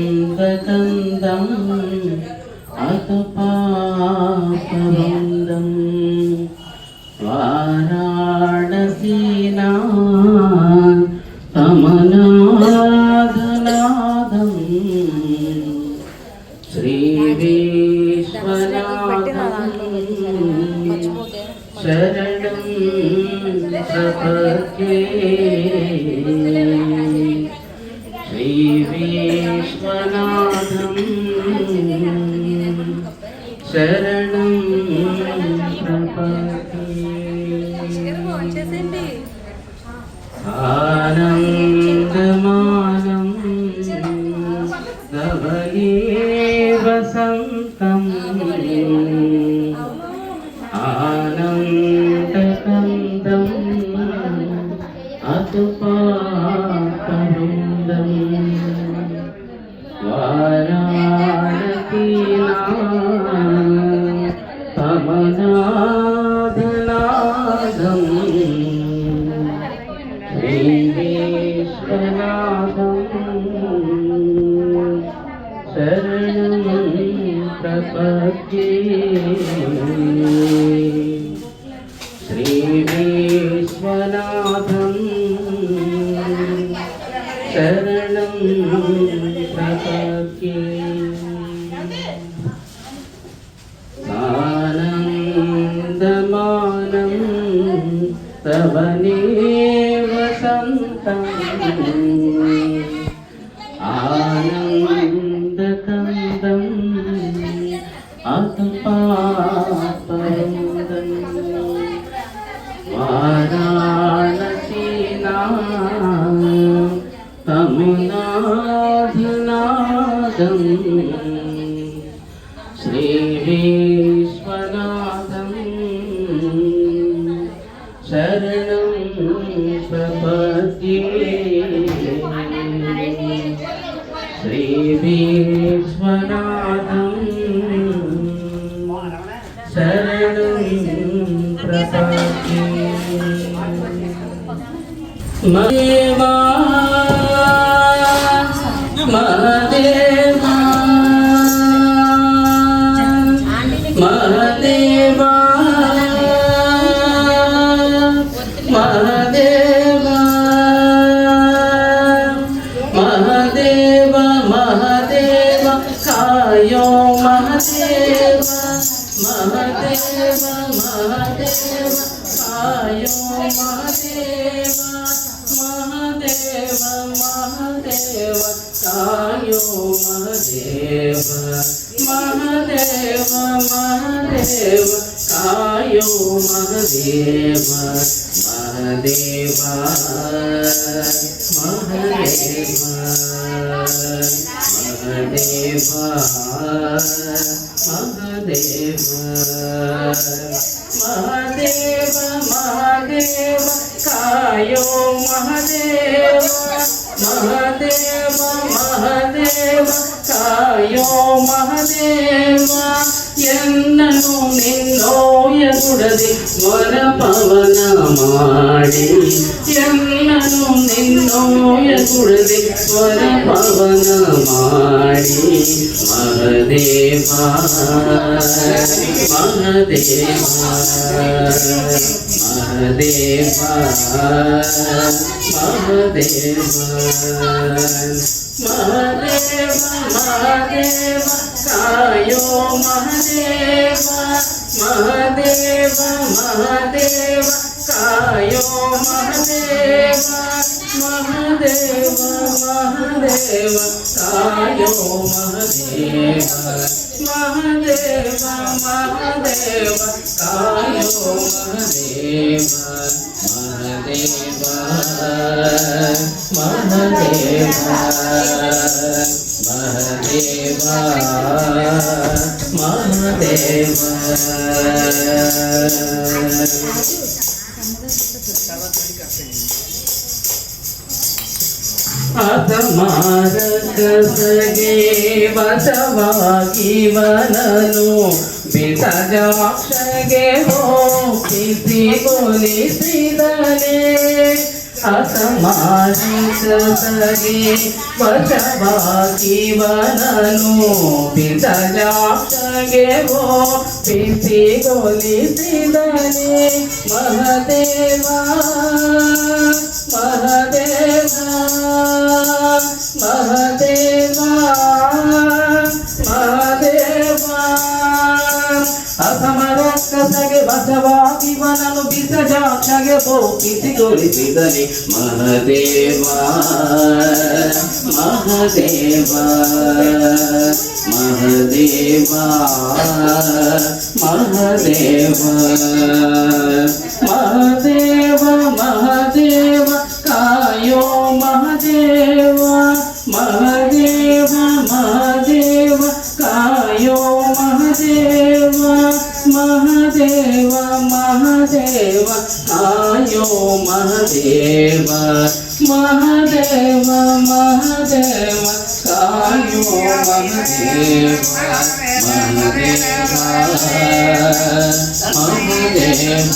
ആനന്ദകന്ദം അകപാകവന്ദം വാരാണസീനാ കമലാദനാദം ശ്രീവീശ്വനാഥം ശരണം പ്രപദ്യേ ఆనందమానం ధవలే వసంతం. ఆనందకందం. అతుపాకరుందం శరణం ప్రపద్యే శ్రీవేశ్వనాథం శరణం ప్రపద్యే ఆనందమానం తవనేవ సంతం ఆనంద तं श्रीविश्वनाथं शरणं प्रपद्ये श्रीविश्वनाथं शरणं प्रपद्ये मदेवा మహదేవా మహదేవా మహదేవ మహదేవ కాయో మహదేవ మహదేవ మహదేవ కాయో మహదేవ మహదేవ మహదేవ కాయో మహదేవ. ಮಹಾದೇವ ಮಹಾದೇವ ಕಾಯೋ ಮಹಾದೇವ ಮಹಾದೇವ ಮಹಾದೇವ ಮಹಾದೇವ ಮಹಾದೇವ ಮಹಾದೇವ ಕಾಯೋ ಮಹಾದೇವ ಮಹಾದೇವ ಮಹದೇವ ತಾಯೋ ಮಹದೇವ ಎನ್ನನು ನಿನ್ನೋ ಎದುಡದೆ ವರ ಪವನ ಮಾಡಿ ಎನ್ನನು ನಿನ್ನೋ ಎದುಡದೆ ವರ ಪವನ ಮಾಡಿ ಮಹದೇವ ಮಹದೇವ ಮಹದೇವ ಮಹದೇವ ಮಹದೇವ ಮಹದೇವ ಕಾಯೋ ಮಹದೇವ ಮಹದೇವ ಮಹದೇವ ಕಾಯೋ ಮಹದೇವ ಮಹದೇವ ಮಹದೇವ ಕಾಯೋ ಮಹದೇವ ಮಹದೇವ ಮಹದೇವ ಕಾಯೋ ಮಹದೇವ ಮಹದೇವ ಮಹದೇವ ಮಹದೇವ ಮಹದೇವ ಅಸಮಾರಕಸಗೆ ವಶವಾಗಿ ವನನು ಬಿಸಜಾಕ್ಷಗೆ ಹೋಗಿಸಿ ಕೊಲಿಸಿದನೆ ಅಸಮಾನಿಸದೆ ವಶವಾಗಿವನನು ಪಿತಜಾಕ್ಷಗೆ ಓ ಪಿಸಿಗೊಲಿಸಿದನೆ ಮಹದೇವ ಮಹದೇವ పోకిసి గొలిపిదని మహదేవా మహదేవా మహదేవా మహదేవా మహదేవ మహదేవ కాయో మహదేవ మహదేవ మహదేవ కాయో మహదేవ. మహదేవ మహదేవ ఆయో మహదేవ మహదేవ మహదేవ ఆయో మహదేవ మహదేవ మహదేవ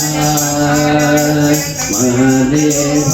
మహదేవ.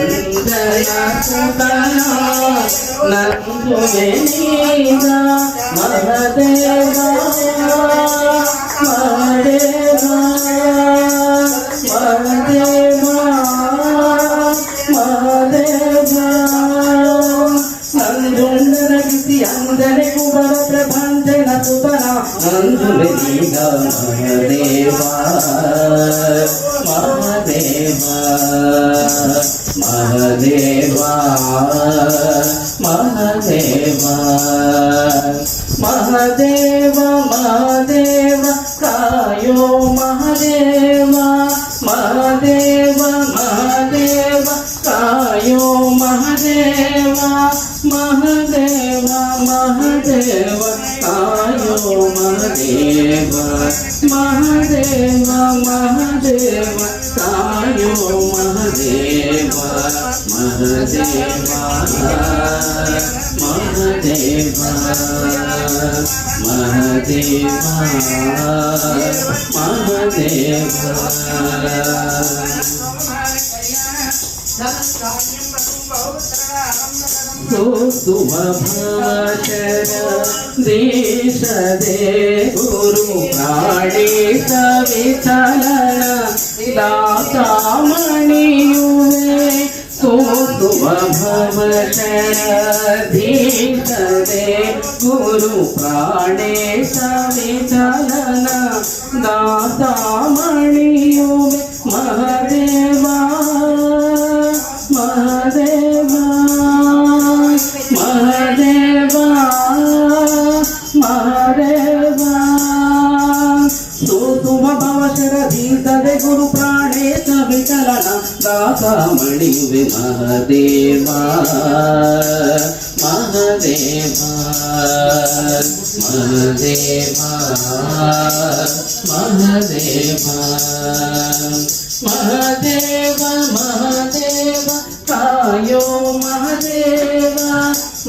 దయాసుతనో నందు నీగా మహదేవా మహదేవా మహదేవా మహదేవా నందు నరగితి అందరిಗೂ మహదేవా మహదేవా. మహదేవా మహదేవా మహదేవా. हरिओ महादेवा महादेवा महादेवा आयो महादेवा महादेवा महादेवा आयो महादेवा महादेवा महादेवा महादेवा महादेवा देश दे गुरु काळे सवितल दाता मणियुवे तो तुमभवचर देश दे गुरु काळे सवितल दाता స్వామి మహదేవా మహదేవా మహదేవా మహదేవా మహదేవ మహదేవ కాయో మహదేవ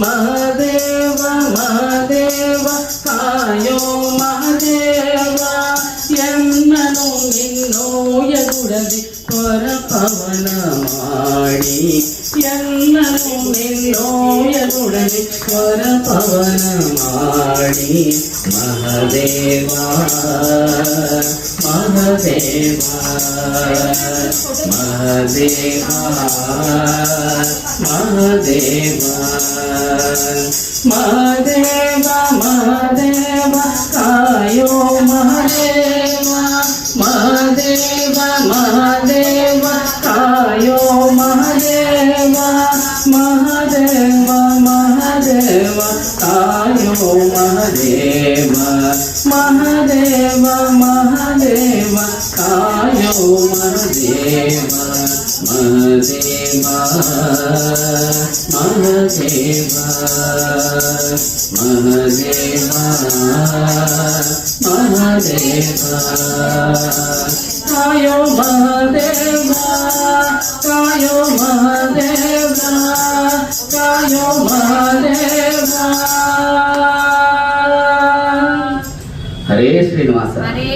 మహదేవ మహదేవ కాయో మహదేవ ఎన్నను నిన్నో ఎగుడది ಹೊರ ಪವನ ಮಾಡಿ ಎನ್ನನು ನಿನ್ನೋ ಎದುರದಿ ಹೊರ ಪವನ ಮಾಡಿ ಮಹದೇವ ಮಹದೇವ ಮಹದೇವ ಮಹದೇವ ಮಹದೇವ ಮಹದೇವ ಕಾಯೋ ಮಹದೇವ ಮಹಾದೇವ ಮಹಾದೇವ ಕಾಯೋ ಮಹಾದೇವ ಮಹಾದೇವ ಮಹಾದೇವ ಕಾಯೋ ಮಹಾದೇವ ಮಹಾದೇವ ಮಹಾದೇವ ಕಾಯೋ ಮಹಾದೇವ ಮಹಾದೇವ ಮಹಾದೇವ ಮಹಾದೇವ ಮಹಾದೇವ కాయో మహదేవా కాయో మహదేవా కాయో మహదేవా. హరే శ్రీనివాస. హరే